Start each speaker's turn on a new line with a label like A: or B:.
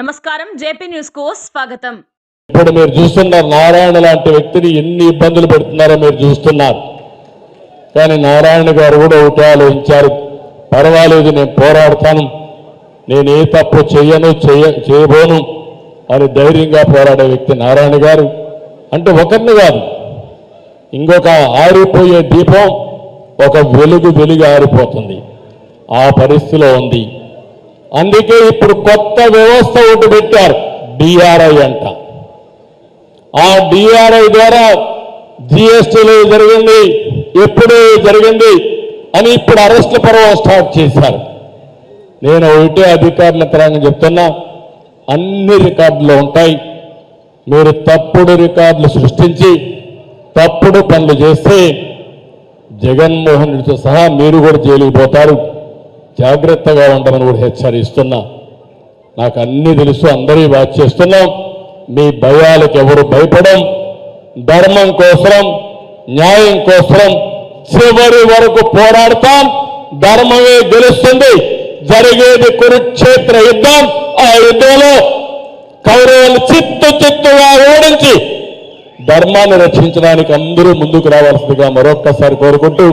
A: నమస్కారం జేపీ న్యూస్కు స్వాగతం.
B: ఇప్పుడు మీరు చూస్తున్నారు నారాయణ లాంటి వ్యక్తిని ఎన్ని ఇబ్బందులు పెడుతున్నారో మీరు చూస్తున్నారు. కానీ నారాయణ గారు కూడా ఒకటే ఆలోచించారు. పర్వాలేదు నేను పోరాడతాను. నేను ఏ తప్పు చేయను చేయ చేయబోను అని ధైర్యంగా పోరాడే వ్యక్తి నారాయణ గారు. అంటే ఒకరిని కాదు ఇంకొక ఆరిపోయే దీపం ఒక వెలుగు వెలుగు ఆరిపోతుంది. ఆ పరిస్థితిలో ఉంది. అందుకే ఇప్పుడు కొత్త వ్యవస్థ ఒకటి పెట్టారు డిఆర్ఐ అంట. ఆ డిఆర్ఐ ద్వారా జిఎస్టీలో జరిగింది ఎప్పుడు జరిగింది అని ఇప్పుడు అరెస్ట్ పర్వం స్టార్ట్ చేశారు. నేను ఒకటే అధికారుల పరంగా చెప్తున్నా అన్ని రికార్డులు ఉంటాయి. మీరు తప్పుడు రికార్డులు సృష్టించి తప్పుడు పనులు చేస్తే జగన్మోహన్ రెడ్డితో సహా మీరు కూడా జైలుకి పోతారు. జాగ్రత్తగా ఉండమని కూడా హెచ్చరిస్తున్నా. నాకు అన్ని తెలుసు అందరి వాచ్ చేస్తున్నాం. మీ భయాలకు ఎవరు భయపడం ధర్మం కోసం న్యాయం కోసం చివరి వరకు పోరాడతాం. ధర్మమే గెలుస్తుంది. జరిగేది కురుక్షేత్ర యుద్ధం. ఆ యుద్ధంలో కౌరవులు చిత్తు చిత్తుగా ఓడించి ధర్మాన్ని రక్షించడానికి అందరూ ముందుకు రావాల్సిందిగా మరొక్కసారి కోరుకుంటూ